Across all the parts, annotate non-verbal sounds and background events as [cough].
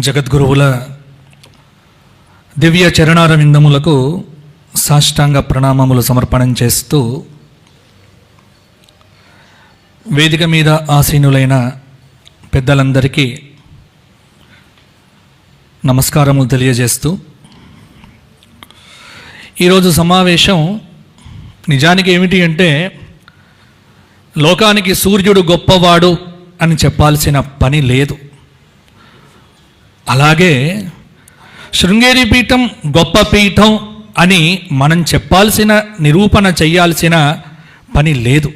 జగద్గురువుల దివ్య చరణారవిందములకు సాష్టాంగ ప్రణామములు సమర్పణం చేస్తూ వేదిక మీద ఆసీనులైన పెద్దలందరికీ నమస్కారములు తెలియజేస్తూ ఈరోజు సమావేశం నిజానికి ఏమిటి అంటే లోకానికి సూర్యుడు గొప్పవాడు అని చెప్పాల్సిన పని లేదు. అలాగే శృంగేరి పీఠం గొప్ప పీఠం అని మనం చెప్పాల్సిన నిరూపణ చేయాల్సిన పని లేదు.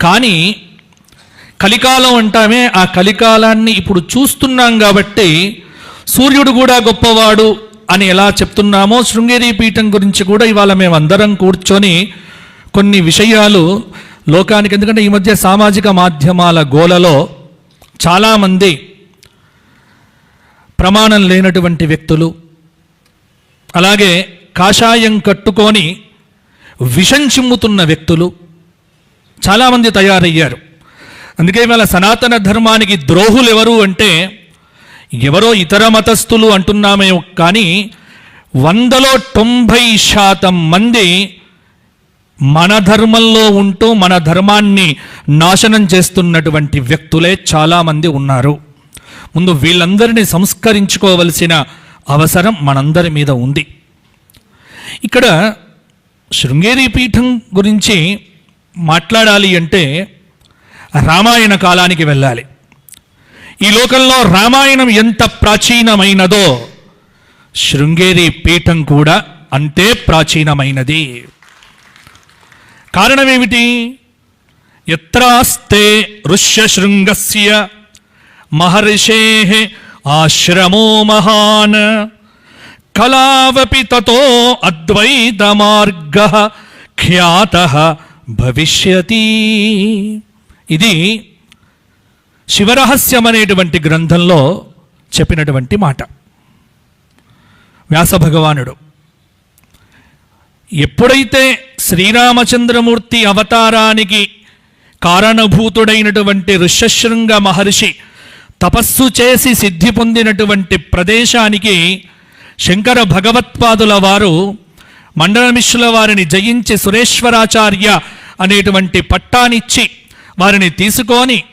కానీ కలికాలం అంటామే ఆ కలికాలాన్ని ఇప్పుడు చూస్తున్నాం కాబట్టి సూర్యుడు కూడా గొప్పవాడు అని ఎలా చెప్తున్నామో శృంగేరి పీఠం గురించి కూడా ఇవాళ మేము అందరం కూర్చొని కొన్ని విషయాలు లోకానికి ఎందుకంటే ఈ మధ్య సామాజిక మాధ్యమాల గోలలో చాలామంది ప్రమాణం లేనటువంటి వ్యక్తులు. అలాగే కాషాయం కట్టుకొని విషం చిమ్ముతున్న వ్యక్తులు చాలామంది తయారయ్యారు. అందుకే ఇవాళ సనాతన ధర్మానికి ద్రోహులు ఎవరు అంటే ఎవరో ఇతర మతస్థులు అంటున్నామే కానీ వందలో తొంభై శాతం మంది మన ధర్మంలో ఉంటూ మన ధర్మాన్ని నాశనం చేస్తున్నటువంటి వ్యక్తులే చాలామంది ఉన్నారు. ముందు వీళ్ళందరినీ సంస్కరించుకోవలసిన అవసరం మనందరి మీద ఉంది. ఇక్కడ శృంగేరి పీఠం గురించి మాట్లాడాలి అంటే రామాయణ కాలానికి వెళ్ళాలి. ఈ లోకంలో రామాయణం ఎంత ప్రాచీనమైనదో శృంగేరి పీఠం కూడా అంతే ప్రాచీనమైనది. కారణమేమిటి? ఎత్రాస్తే ఋష్యశృంగస్య మహర్షే ఆశ్రమో మహాన్ కళావపి తతో అద్వైత మార్గ ఖ్యాత భవిష్యతి ఇది శివరహస్యం అనేటువంటి గ్రంథంలో చెప్పినటువంటి మాట. వ్యాస భగవానుడు ఎప్పుడైతే శ్రీరామచంద్రమూర్తి అవతారానికి కారణభూతుడైనటువంటి ఋష్యశృంగ మహర్షి తపస్సు చేసి సిద్ధి పొందినటువంటి ప్రదేశానికి శంకర భగవత్పాదుల వారు మండలమిశ్రుల వారిని జయించి సురేశ్వరాచార్య అనేటువంటి పట్టానిచ్చి వారిని తీసుకొని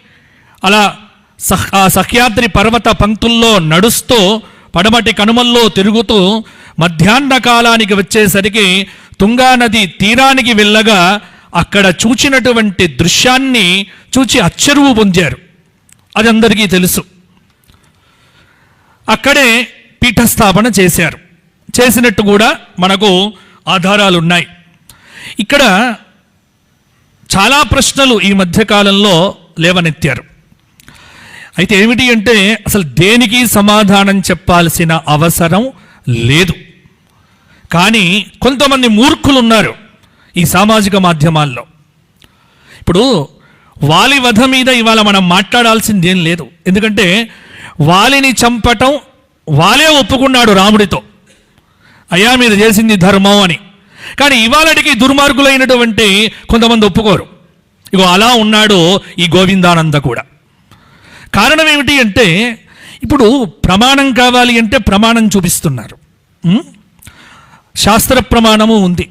అలా సహ్ ఆ సహ్యాద్రి పర్వత పంక్తుల్లో నడుస్తూ పడమటి కనుమల్లో తిరుగుతూ మధ్యాహ్న కాలానికి వచ్చేసరికి తుంగానది తీరానికి వెళ్ళగా అక్కడ చూచినటువంటి దృశ్యాన్ని చూచి అచ్చరువు పొందారు. అది అందరికీ తెలుసు. అక్కడే పీఠస్థాపన చేశారు. చేసినట్టు కూడా మనకు ఆధారాలు ఉన్నాయి ఇక్కడ చాలా ప్రశ్నలు ఈ మధ్యకాలంలో లేవనెత్తారు. అయితే ఏమిటి అంటే అసలు దేనికి సమాధానం చెప్పాల్సిన అవసరం లేదు. కానీ కొంతమంది మూర్ఖులు ఉన్నారు ఈ సామాజిక మాధ్యమాల్లో. ఇప్పుడు వాలి వధ మీద ఇవాళ మనం మాట్లాడాల్సింది ఏం లేదు. ఎందుకంటే వాలిని చంపటం వాలే ఒప్పుకున్నాడు రాముడితో. అయ్యా మీరు చేసింది ధర్మం అని. కానీ ఇవాళటికి దుర్మార్గులైనటువంటి కొంతమంది ఒప్పుకోరు. ఇగో అలా ఉన్నాడు ఈ గోవిందానంద కూడా. కారణం ఏమిటి అంటే ఇప్పుడు ప్రమాణం కావాలి అంటే ప్రమాణం చూపిస్తున్నారు. శాస్త్ర ప్రమాణము ఉంది.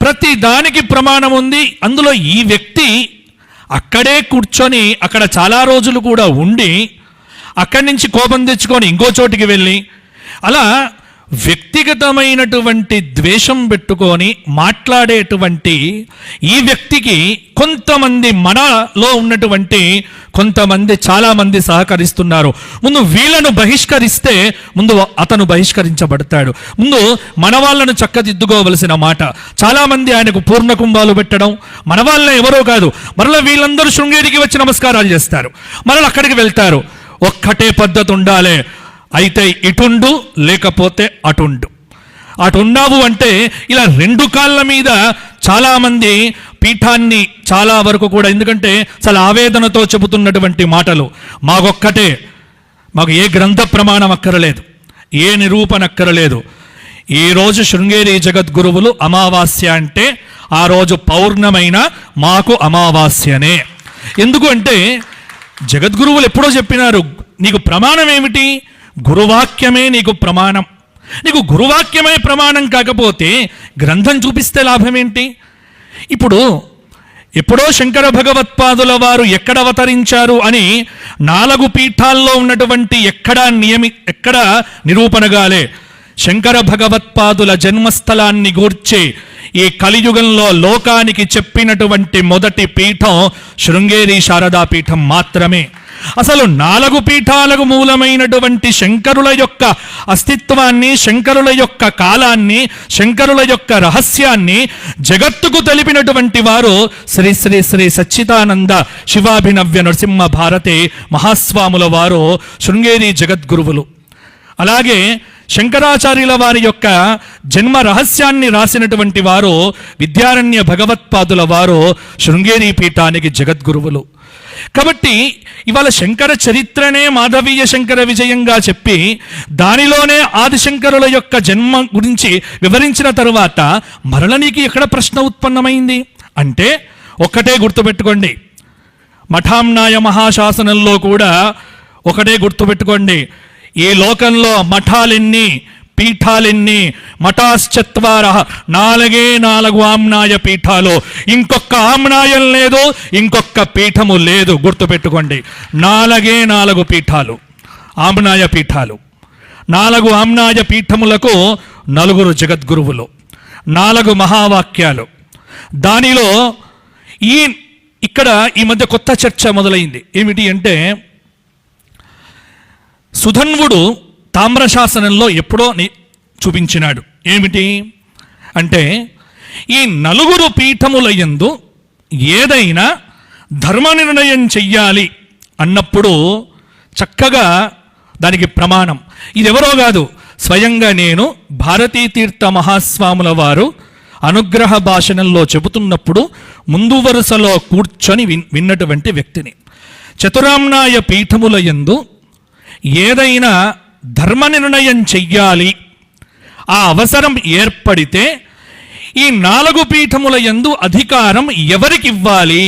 ప్రతి దానికి ప్రమాణం ఉంది. అందులో ఈ వ్యక్తి అక్కడే కూర్చొని అక్కడ చాలా రోజులు కూడా ఉండి అక్కడి నుంచి కోపం తెచ్చుకొని ఇంకో చోటికి వెళ్ళి అలా వ్యక్తిగతమైనటువంటి ద్వేషం పెట్టుకొని మాట్లాడేటువంటి ఈ వ్యక్తికి కొంతమంది మనలో ఉన్నటువంటి కొంతమంది చాలామంది సహకరిస్తున్నారు. ముందు వీళ్ళను బహిష్కరిస్తే ముందు అతను బహిష్కరించబడతాడు. ముందు మన వాళ్ళను చక్కదిద్దుకోవలసిన మాట. చాలామంది ఆయనకు పూర్ణ కుంభాలు పెట్టడం మన వాళ్ళే ఎవరో కాదు. మరలా వీళ్ళందరూ శృంగేరికి వచ్చి నమస్కారాలు చేస్తారు. మరలా అక్కడికి వెళ్తారు. ఒక్కటే పద్ధతి ఉండాలి. అయితే ఇటుండు లేకపోతే అటుండు. అటున్నావు అంటే ఇలా రెండు కాళ్ళ మీద చాలామంది పీఠాన్ని చాలా వరకు కూడా ఎందుకంటే చాలా ఆవేదనతో చెబుతున్నటువంటి మాటలు. మాకొక్కటే. మాకు ఏ గ్రంథ ప్రమాణం అక్కరలేదు. ఏ నిరూపణ అక్కరలేదు. ఈరోజు రోజు శృంగేరి జగద్గురువులు అమావాస్య అంటే ఆ రోజు పౌర్ణమైన మాకు అమావాస్యనే. ఎందుకు అంటే జగద్గురువులు ఎప్పుడో చెప్పినారు నీకు ప్రమాణం ఏమిటి? గురువాక్యమే నీకు ప్రమాణం. నీకు గురువాక్యమే ప్రమాణం కాకపోతే గ్రంథం చూపిస్తే లాభం ఏంటి ఇప్పుడు ఎప్పుడో శంకర భగవత్పాదుల వారు ఎక్కడ అవతరించారు అని నాలుగు పీఠాల్లో ఉన్నటువంటి ఎక్కడా నియమి ఎక్కడ నిరూపణగాలే శంకర భగవత్పాదుల జన్మస్థలాన్ని గూర్చి ఈ కలియుగంలో లోకానికి చెప్పినటువంటి మొదటి పీఠం శృంగేరి శారదా పీఠం మాత్రమే. అసలు నాలుగు పీఠాలకు మూలమైనటువంటి శంకరుల యొక్క అస్తిత్వాన్ని శంకరుల యొక్క కాలాన్ని శంకరుల యొక్క రహస్యాన్ని జగత్తుకు తెలిపినటువంటి వారు శ్రీ శ్రీ శ్రీ సచ్చిదానంద శివాభినవ్య నరసింహ భారతే మహాస్వాముల వారు శృంగేరి జగద్గురువులు. అలాగే శంకరాచార్యుల వారి యొక్క జన్మ రహస్యాన్ని రాసినటువంటి వారు విద్యారణ్య భగవత్పాదుల వారు శృంగేరి పీఠానికి జగద్గురువులు. కాబట్టి ఇవాళ శంకర చరిత్రనే మాధవీయ శంకర విజయంగా చెప్పి దానిలోనే ఆదిశంకరుల యొక్క జన్మ గురించి వివరించిన తరువాత మరల నీకు ఎక్కడ ప్రశ్న ఉత్పన్నమైంది? అంటే ఒక్కటే గుర్తుపెట్టుకోండి. మఠాంనాయ మహాశాసనంలో కూడా ఒకటే గుర్తుపెట్టుకోండి. ఈ లోకంలో మఠాలెన్ని పీఠాలెన్ని మఠాశ్చత్వార నాలుగే నాలుగు ఆమ్నాయ పీఠాలు. ఇంకొక ఆమ్నాయం లేదు ఇంకొక పీఠము లేదు. గుర్తుపెట్టుకోండి. నాలుగే నాలుగు పీఠాలు. ఆమ్నాయ పీఠాలు. నాలుగు ఆమ్నాయ పీఠములకు నలుగురు జగద్గురువులు. నాలుగు మహావాక్యాలు. దానిలో ఈ ఇక్కడ ఈ మధ్య కొత్త చర్చ మొదలైంది. ఏమిటి అంటే సుధన్వుడు తామ్రశాసనంలో ఎప్పుడో ని- చూపించినాడు. ఏమిటి? అంటే ఈ నలుగురు పీఠముల యందు ఏదైనా ధర్మ నిర్ణయం చెయ్యాలి అన్నప్పుడు చక్కగా దానికి ప్రమాణం. ఇది ఎవరో కాదు స్వయంగా నేను భారతీ తీర్థ మహాస్వాముల వారు అనుగ్రహ భాషణంలో చెబుతున్నప్పుడు ముందు వరుసలో కూర్చొని విన్- విన్నటువంటి వ్యక్తిని. చతురామ్నాయ పీఠముల యందు ఏదైనా ధర్మ నిర్ణయం చెయ్యాలి. ఆ అవసరం ఏర్పడితే ఈ నాలుగు పీఠముల యందు అధికారం ఎవరికి ఇవ్వాలి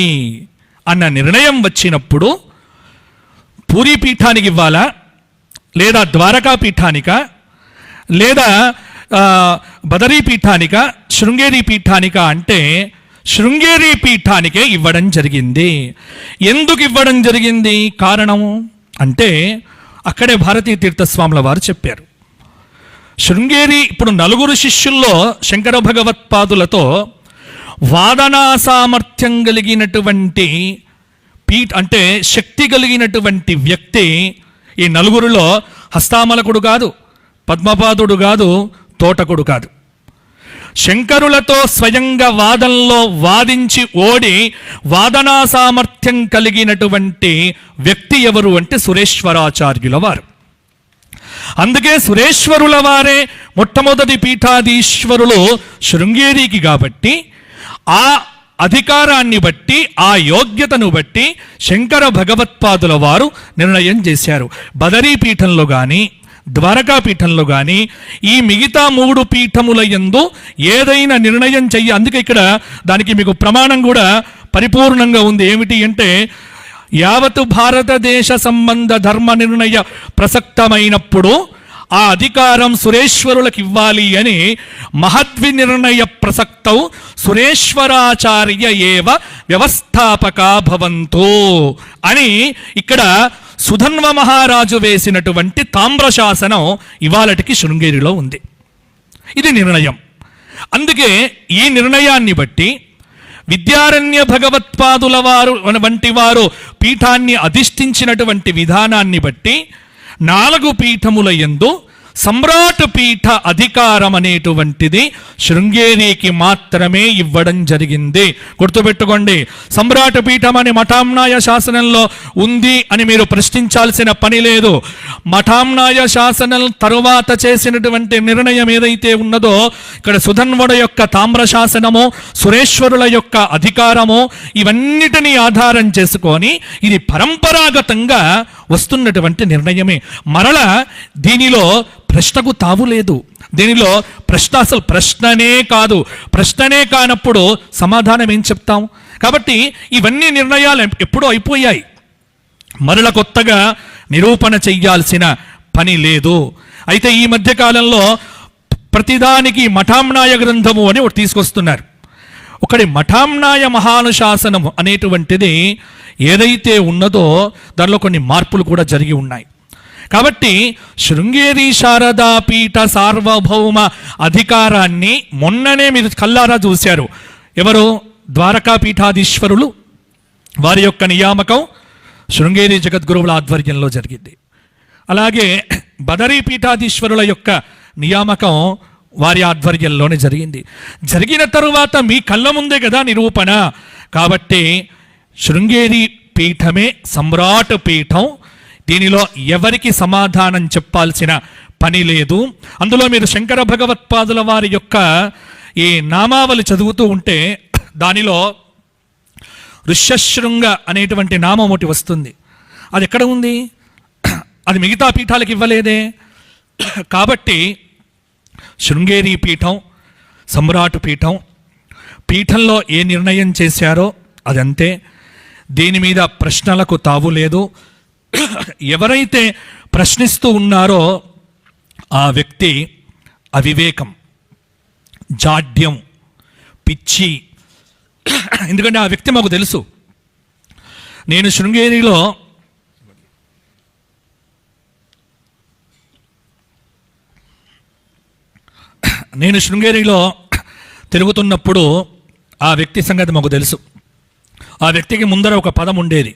అన్న నిర్ణయం వచ్చినప్పుడు పూరీ పీఠానికి ఇవ్వాలా? లేదా ద్వారకా పీఠానిక? లేదా బదరీ పీఠానిక? శృంగేరి పీఠానిక అంటే శృంగేరి పీఠానికే ఇవ్వడం జరిగింది. ఎందుకు ఇవ్వడం జరిగింది కారణము అంటే అక్కడే భారతీ తీర్థస్వాముల వారు చెప్పారు. శృంగేరి ఇప్పుడు నలుగురు శిష్యుల్లో శంకర భగవత్పాదులతో వాదనా సామర్థ్యం కలిగినటువంటి పీఠ అంటే శక్తి కలిగినటువంటి వ్యక్తి ఈ నలుగురిలో హస్తామలకుడు కాదు పద్మపాదుడు కాదు తోటకుడు కాదు. శంకరులతో స్వయంగా వాదనలో వాదించి ఓడి వాదనా సామర్థ్యం కలిగినటువంటి వ్యక్తి ఎవరు అంటే సురేశ్వరాచార్యుల వారు అందుకే సురేశ్వరుల వారే మొట్టమొదటి పీఠాధీశ్వరులు శృంగేరికి కాబట్టి ఆ అధికారాన్ని బట్టి ఆ యోగ్యతను బట్టి శంకర భగవత్పాదుల వారు నిర్ణయం చేశారు. బదరీ పీఠంలో కానీ ద్వారకా పీఠంలో కానీ ఈ మిగతా మూడు పీఠముల యందు ఏదైనా నిర్ణయం చెయ్యి. అందుకే ఇక్కడ దానికి మీకు ప్రమాణం కూడా పరిపూర్ణంగా ఉంది. ఏమిటి అంటే యావత్ భారతదేశ సంబంధ ధర్మ నిర్ణయ ప్రసక్తమైనప్పుడు ఆ అధికారం సురేశ్వరులకు ఇవ్వాలి అని మహద్వి నిర్ణయ ప్రసక్తౌ సురేశ్వరాచార్య ఏవ వ్యవస్థాపకా భవంతు అని ఇక్కడ సుధన్వ మహారాజు వేసినటువంటి తామ్రశాసనం ఇవాళటికి శృంగేరిలో ఉంది. ఇది నిర్ణయం. అందుకే ఈ నిర్ణయాన్ని బట్టి విద్యారణ్య భగవత్పాదుల వారు వంటి వారు పీఠాన్ని అధిష్ఠించినటువంటి విధానాన్ని బట్టి నాలుగు పీఠముల యందు సమ్రాట్ పీఠ అధికారం అనేటువంటిది శృంగేరికి మాత్రమే ఇవ్వడం జరిగింది. గుర్తుపెట్టుకోండి సమ్రాట్ పీఠం అని మఠాంనాయ శాసనంలో ఉంది అని మీరు ప్రశ్నించాల్సిన పని లేదు. మఠాంనాయ శాసనం తరువాత చేసినటువంటి నిర్ణయం ఏదైతే ఉన్నదో ఇక్కడ సుధన్వడ యొక్క తామ్ర శాసనము సురేశ్వరుల యొక్క అధికారము ఇవన్నిటినీ ఆధారం చేసుకొని ఇది పరంపరాగతంగా వస్తున్నటువంటి నిర్ణయమే. మరల దీనిలో ప్రశ్నకు తావు లేదు. దీనిలో ప్రశ్న అసలు ప్రశ్ననే కాదు. ప్రశ్ననే కానప్పుడు సమాధానం ఏం చెప్తాం? కాబట్టి ఇవన్నీ నిర్ణయాలు ఎప్పుడో అయిపోయాయి. మరల కొత్తగా నిరూపణ చెయ్యాల్సిన పని లేదు. అయితే ఈ మధ్య కాలంలో ప్రతిదానికి మఠాంనాయ గ్రంథము అని ఒకటి తీసుకొస్తున్నారు. ఒకటి మఠాంనాయ మహానుశాసనము అనేటువంటిది ఏదైతే ఉన్నదో దానిలో కొన్ని మార్పులు కూడా జరిగి ఉన్నాయి. కాబట్టి శృంగేరి శారదా పీఠ సార్వభౌమ అధికారాన్ని మొన్ననే మీరు కల్లారా చూశారు. ఎవరు? ద్వారకా పీఠాధీశ్వరులు. వారి యొక్క నియామకం శృంగేరి జగద్గురువుల ఆధ్వర్యంలో జరిగింది. అలాగే బదరీ పీఠాధీశ్వరుల యొక్క నియామకం వారి ఆధ్వర్యంలోనే జరిగింది. జరిగిన తరువాత మీ కళ్ళ ముందే కదా నిరూపణ. కాబట్టి శృంగేరి పీఠమే సమ్రాట్ పీఠం. దీనిలో ఎవరికి సమాధానం చెప్పాల్సిన పని లేదు. అందులో మీరు శంకర భగవత్పాదుల వారి యొక్క ఈ నామావళి చదువుతూ ఉంటే దానిలో ఋష్యశృంగ అనేటువంటి నామం ఒకటి వస్తుంది. అది ఎక్కడ ఉంది? అది మిగతా పీఠాలకు ఇవ్వలేదే. కాబట్టి శృంగేరి పీఠం సమ్రాట్ పీఠం. పీఠంలో ఏ నిర్ణయం చేశారో అదంతే. దీని మీద ప్రశ్నలకు తావు లేదు. ఎవరైతే ప్రశ్నిస్తూ ఉన్నారో ఆ వ్యక్తి అవివేకం జాడ్యం పిచ్చి. ఎందుకంటే ఆ వ్యక్తి మాకు తెలుసు. నేను శృంగేరిలో నేను శృంగేరిలో తిరుగుతున్నప్పుడు ఆ వ్యక్తి సంగతి మాకు తెలుసు. ఆ వ్యక్తికి ముందర ఒక పదం ఉండేది.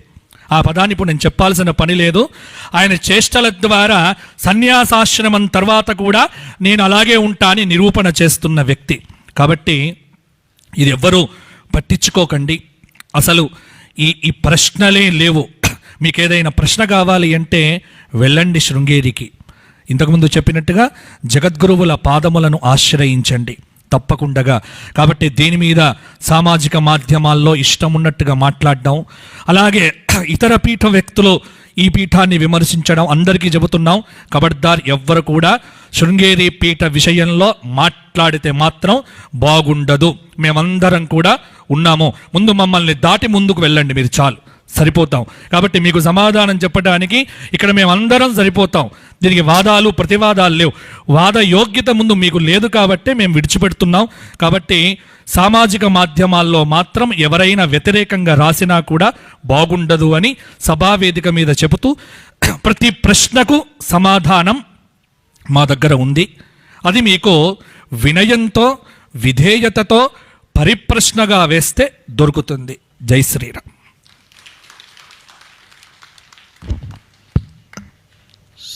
ఆ పదాన్ని ఇప్పుడు నేను చెప్పాల్సిన పని లేదు. ఆయన చేష్టల ద్వారా సన్యాసాశ్రమం తర్వాత కూడా నేను అలాగే ఉంటా అని నిరూపణ చేస్తున్న వ్యక్తి. కాబట్టి ఇది ఎవ్వరూ పట్టించుకోకండి. అసలు ఈ ఈ ప్రశ్నలే లేవు. మీకు ఏదైనా ప్రశ్న కావాలి అంటే వెళ్ళండి శృంగేరికి. ఇంతకుముందు చెప్పినట్టుగా జగద్గురువుల పాదములను ఆశ్రయించండి. తప్పకుండగా. కాబట్టి దీని మీద సామాజిక మాధ్యమాల్లో ఇష్టం ఉన్నట్టుగా మాట్లాడడం అలాగే [clears throat] ఇతర పీఠ వ్యక్తులు ఈ పీఠాన్ని విమర్శించడం అందరికీ చెబుతున్నాం. కబడ్దార్ ఎవ్వరు కూడా శృంగేరి పీఠ విషయంలో మాట్లాడితే మాత్రం బాగుండదు. మేమందరం కూడా ఉన్నాము. ముందు మమ్మల్ని దాటి ముందుకు వెళ్ళండి మీరు చాలు. సరిపోతాం. కాబట్టి మీకు సమాధానం చెప్పడానికి ఇక్కడ మేమందరం సరిపోతాం. దీనికి వాదాలు ప్రతివాదాలు లేవు. వాద యోగ్యత ముందు మీకు లేదు కాబట్టి మేము విడిచిపెడుతున్నాం. కాబట్టి సామాజిక మాధ్యమాల్లో మాత్రం ఎవరైనా వ్యతిరేకంగా రాసినా కూడా బాగుండదు అని సభావేదిక మీద చెబుతూ ప్రతి ప్రశ్నకు సమాధానం మా దగ్గర ఉంది. అది మీకు వినయంతో విధేయతతో పరిప్రశ్నగా వేస్తే దొరుకుతుంది. జై శ్రీరామ్.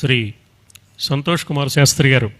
శ్రీ సంతోష్ కుమార్ శాస్త్రి గారు.